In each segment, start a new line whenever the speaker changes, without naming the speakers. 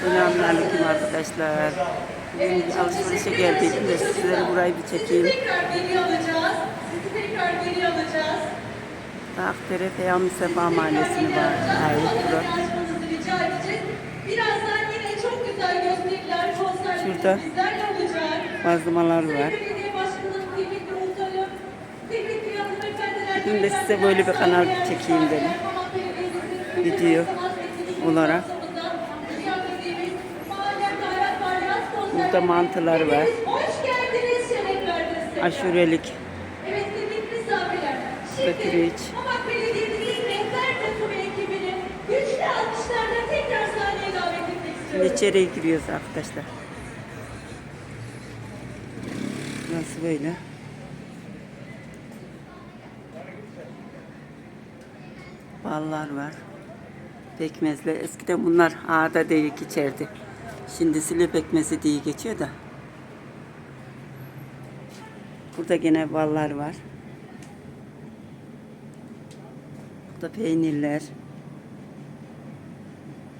Selamünaleyküm arkadaşlar. Bugün alışverişe geldiydim de sizlere burayı bir çekeyim.
Tekrar geri alacağız. Sizi tekrar geri alacağız.
Akdere Peyami Sefa Mahallesi'ni var.
Rica edeceğiz. Birazdan yine çok güzel gösteriler, konserler
Şurada.
bizlerle olacak.
Bazlamalar var. Bugün de size böyle bir kanal çekeyim dedim. Video olarak. Burada mantılar var. Aşurelik.
Evet etmek
Şimdi
istiyorum.
içeriye giriyoruz arkadaşlar. Burası böyle. Ballar var. Pekmezle. Eskiden bunlar ağda diye geçerdi. Şimdi sile pekmezi diye geçiyor da. Burada gene ballar var. Burada peynirler.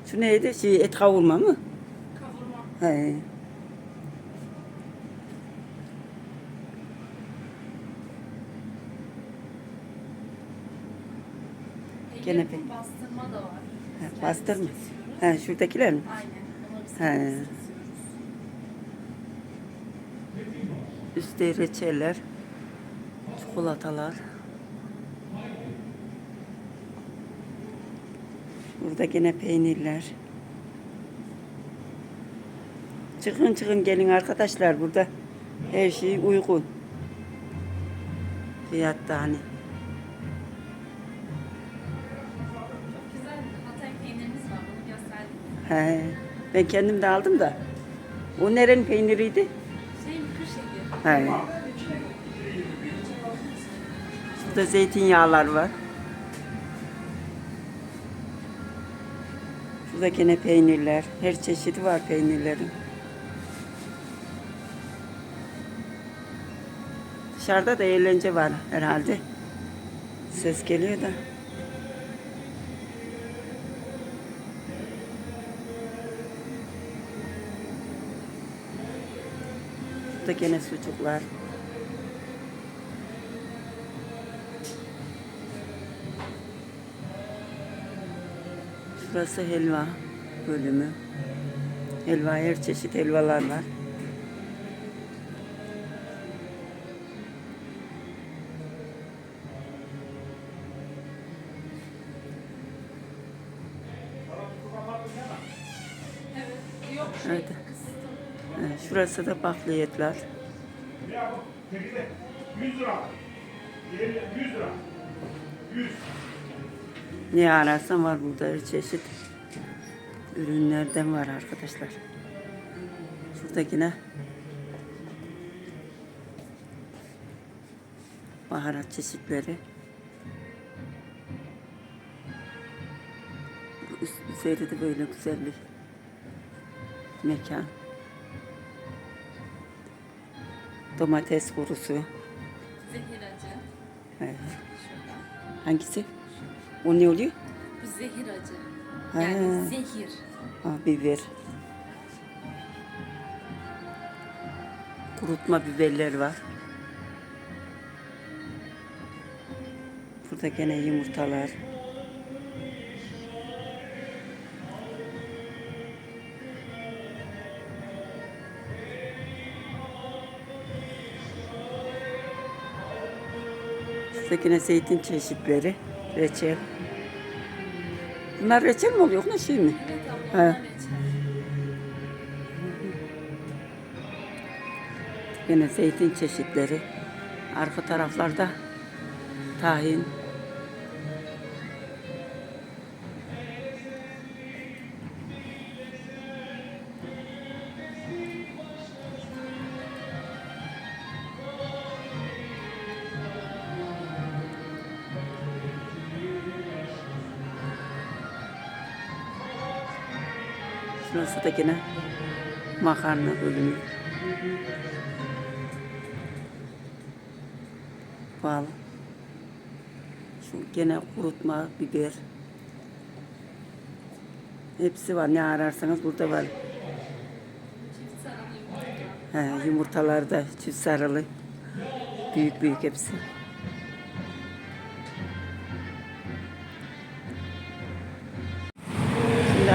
Şu neydi? Şey, et kavurma mı? Kavurma. He. Gene pek-
bastırma da var.
He, bastır mı? He, şuradakiler mi?
Aynen.
He. Üstte reçeller, çikolatalar. Burada gene peynirler. Çıkın çıkın gelin arkadaşlar burada her şey uygun. Fiyatta hani. He, ben kendim de aldım da. O nerenin peyniriydi?
Şey? Kırşehir.
He. Şurada zeytinyağlar var. Şurada gene peynirler. Her çeşidi var peynirlerin. Dışarıda da eğlence var herhalde. Ses geliyor da. Şurada gene sucuklar. Şurası helva bölümü. Helva her çeşit helvalar var.
Evet.
Şurası da bakliyetler.
Ya bu tekide 100 lira. 100 lira. 100.
Ne ararsan var burada çeşit ürünlerden var arkadaşlar. Şurada yine baharat çeşitleri. Üst üzeri de böyle güzel bir mekan. Domates kurusu.
Zehir acı.
Evet.
Şurada.
Hangisi? O ne oluyor?
Bu zehir acı.
Ha.
Yani zehir.
Ha, biber. Kurutma biberler var. Burada gene yumurtalar. Gene zeytin çeşitleri, reçel. Bunlar reçel mi oluyor? Ne şey mi?
Evet.
Yine zeytin çeşitleri. Arka taraflarda tahin. Şurası da makarna bölümü. Bal. Şu gene kurutma biber. Hepsi var. Ne ararsanız burada var. He, yumurtalar da çift sarılı. Büyük büyük hepsi.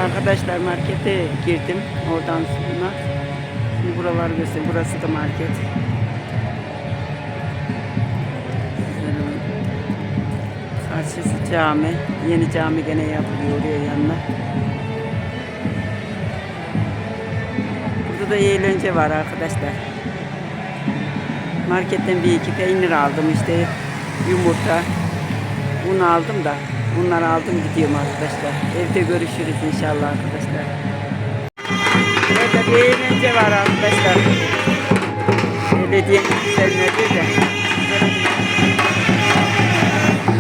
Arkadaşlar markete girdim. Oradan sonra şimdi buraları göstereyim. Burası da market. Karşısı cami. Yeni cami gene yapılıyor oraya yanına. Burada da eğlence var arkadaşlar. Marketten bir iki peynir aldım işte yumurta. Un aldım da bunları aldım gidiyorum arkadaşlar. Evde görüşürüz inşallah arkadaşlar. Burada bir eğlence var arkadaşlar. Belediye güzelmedi de.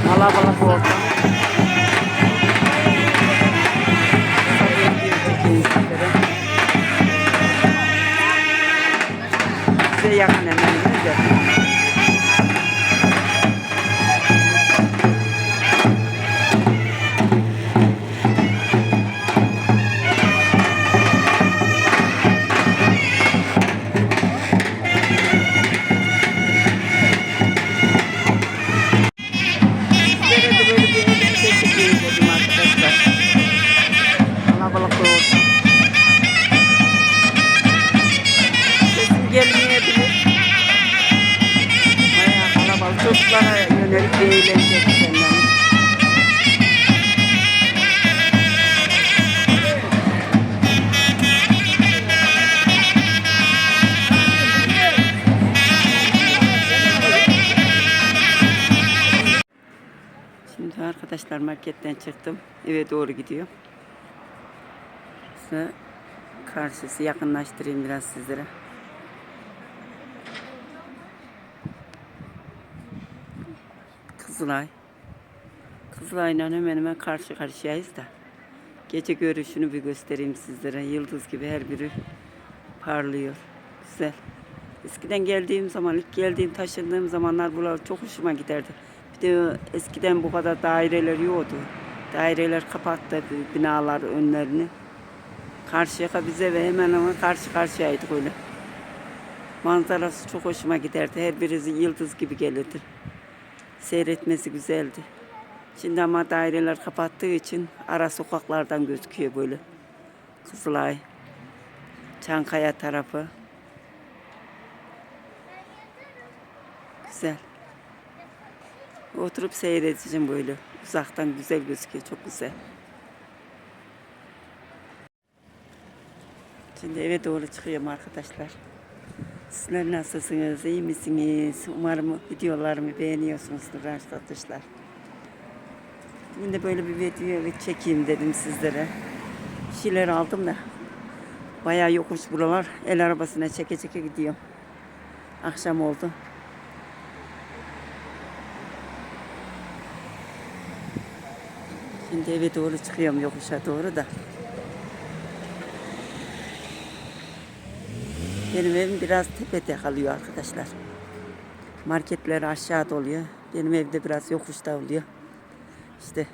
Kalabalık ortam. Size yakın hemen Çocuklara yönelik bir eğlence. Şimdi arkadaşlar marketten çıktım. Eve doğru gidiyor. Size karşısı yakınlaştırayım biraz sizlere. Kızılay. Kızılay'la hemen hemen karşı karşıyayız da. Gece görüşünü bir göstereyim sizlere. Yıldız gibi her biri parlıyor. Güzel. Eskiden geldiğim zaman, ilk geldiğim, taşındığım zamanlar buralar çok hoşuma giderdi. Bir de eskiden bu kadar daireler yoktu. Daireler kapattı binalar önlerini. Karşıyaka bize ve hemen hemen karşı karşıyaydık öyle. Manzarası çok hoşuma giderdi. Her birisi yıldız gibi gelirdi. Seyretmesi güzeldi. Şimdi ama daireler kapattığı için ara sokaklardan gözüküyor böyle. Kızılay, Çankaya tarafı. Güzel. Oturup seyredeceğim böyle. Uzaktan güzel gözüküyor. Çok güzel. Şimdi eve doğru çıkıyorum arkadaşlar. Sizler nasılsınız? İyi misiniz? Umarım videolarımı beğeniyorsunuzdur arkadaşlar. Yine böyle bir video çekeyim dedim sizlere. Bir şeyler aldım da. Bayağı yokuş buralar. El arabasına çeke çeke gidiyorum. Akşam oldu. Şimdi eve doğru çıkıyorum yokuşa doğru da. Benim evim biraz tepede kalıyor arkadaşlar. Marketler aşağıda oluyor. Benim evde biraz yokuşta oluyor. İşte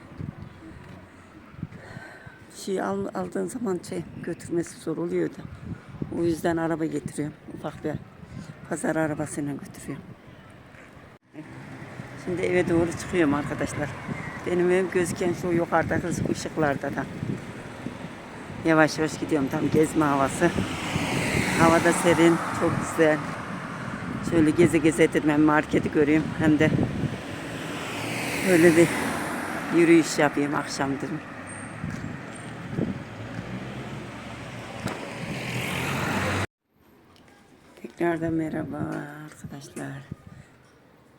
şey al, aldığın zaman şey götürmesi zor oluyor da. O yüzden araba getiriyorum. Ufak bir pazar arabasıyla götürüyorum. Şimdi eve doğru çıkıyorum arkadaşlar. Benim evim gözüken şu yukarıdaki ışıklarda da. Yavaş yavaş gidiyorum tam gezme havası. Havada serin, çok güzel. Şöyle geze geze dedim hem marketi göreyim hem de böyle bir yürüyüş yapayım akşam. Tekrardan merhaba arkadaşlar.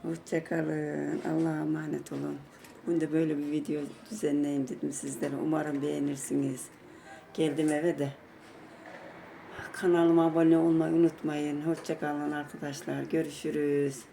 Hoşçakalın. Allah'a emanet olun. Bugün de böyle bir video düzenleyeyim dedim sizlere. Umarım beğenirsiniz. Geldim eve de. Kanalıma abone olmayı unutmayın. Hoşçakalın arkadaşlar. Görüşürüz.